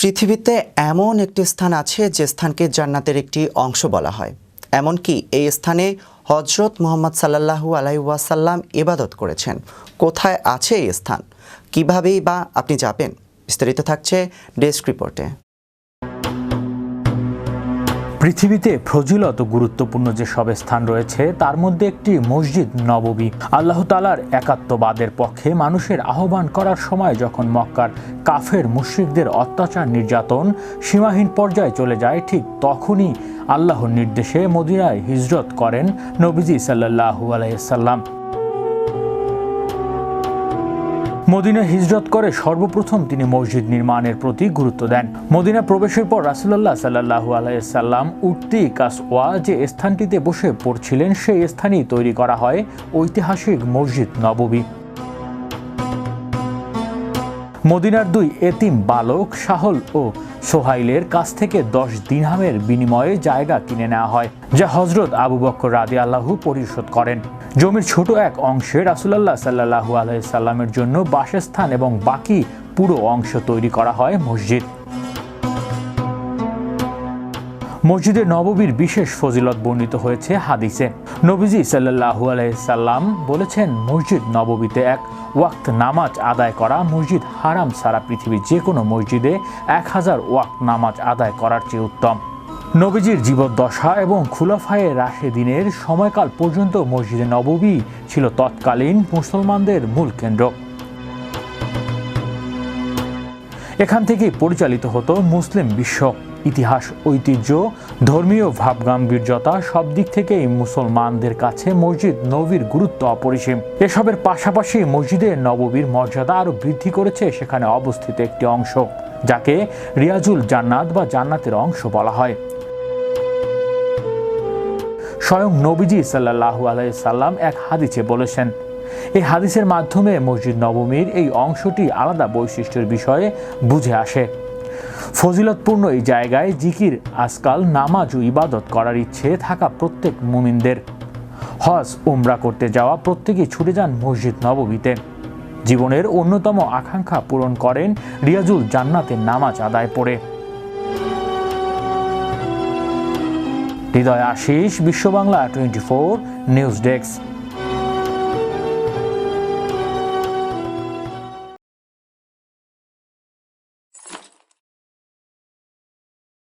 পৃথিবীতে এমন একটি স্থান আছে যে স্থানকে জান্নাতের একটি অংশ বলা হয়। এমনকি এই স্থানে হজরত মোহাম্মদ সাল্লাহু আলাইসাল্লাম ইবাদত করেছেন। কোথায় আছে এই স্থান? কিভাবেই বা আপনি যাবেন? বিস্তারিত থাকছে ডেস্ক রিপোর্টে। পৃথিবীতে ফজিলত গুরুত্বপূর্ণ যে সব স্থান রয়েছে, তার মধ্যে একটি মসজিদ নববী। আল্লাহ তালার একাত্মবাদের পক্ষে মানুষের আহ্বান করার সময় যখন মক্কার কাফের মুশ্রিকদের অত্যাচার, নির্যাতন সীমাহীন পর্যায়ে চলে যায়, ঠিক তখনই আল্লাহর নির্দেশে মদিনায় হিজরত করেন নবীজি সাল্লাহু আলাইসাল্লাম মদিনা হিজরত করে সর্বপ্রথম তিনি মসজিদ নির্মাণের প্রতি গুরুত্ব দেন। মদিনা প্রবেশের পর রাসুল্লাহ সাল্লাহু আলাইসাল্লাম উঠতি কাসওয়া যে স্থানটিতে বসে পড়ছিলেন, সেই স্থানেই তৈরি করা হয় ঐতিহাসিক মসজিদ নববী। মদিনার দুই এতিম বালক শাহল ও সোহাইলের কাছ থেকে দশ দিনহামের বিনিময়ে জায়গা কিনে নেওয়া হয়, যা হজরত আবু বক্কর রাদি আল্লাহু পরিশোধ করেন। জমির ছোট এক অংশে রাসুলাল্লাহ সাল্লাহু আলহিসাল্লামের জন্য বাসস্থান এবং বাকি পুরো অংশ তৈরি করা হয় মসজিদ। মসজিদে নববীর বিশেষ ফজিলত বর্ণিত হয়েছে হাদিসে। নবীজি সাল্লাহু আলাইসাল্লাম বলেছেন, মসজিদ নববীতে এক ওয়াক্ত নামাজ আদায় করা মসজিদ হারাম সারা পৃথিবীর যে কোনো মসজিদে এক হাজার ওয়াক্ত নামাজ আদায় করার চেয়ে উত্তম। নবীজির জীবদ্দশা এবং খুলাফায়ে রাশেদিনের সময়কাল পর্যন্ত মসজিদে নববী ছিল তৎকালীন মুসলমানদের মূল কেন্দ্র। এখান থেকেই পরিচালিত হতো মুসলিম বিশ্ব। ইতিহাস, ঐতিহ্য, ধর্মীয় ভাবগাম্ভীর্যতা সব দিক থেকেই মুসলমানদের কাছে মসজিদ, নবীর গুরুত্ব অপরিসীম। এসবের পাশাপাশি মসজিদে নববীর মর্যাদা আরও বৃদ্ধি করেছে সেখানে অবস্থিত একটি অংশ, যাকে রিয়াজুল জান্নাত বা জান্নাতের অংশ বলা হয়। স্বয়ং নবীজি সাল্লাহু আলাইসাল্লাম এক হাদিসে বলেছেন এই হাদিসের মাধ্যমে মসজিদ নবমীর এই অংশটি আলাদা বৈশিষ্ট্যের বিষয়ে বুঝে আসে। ফজিলতপূর্ণ এই জায়গায় জিকির, আজকাল নামাজ ও ইবাদত করার ইচ্ছে থাকা প্রত্যেক মুমিনদের। হজ, উমরা করতে যাওয়া প্রত্যেকেই ছুটে যান মসজিদ নবমীতে। জীবনের অন্যতম আকাঙ্ক্ষা পূরণ করেন রিয়াজুল জান্নাতের নামাজ আদায় পড়ে। Hridoy Ashis Biswa Bangla twenty four news desk.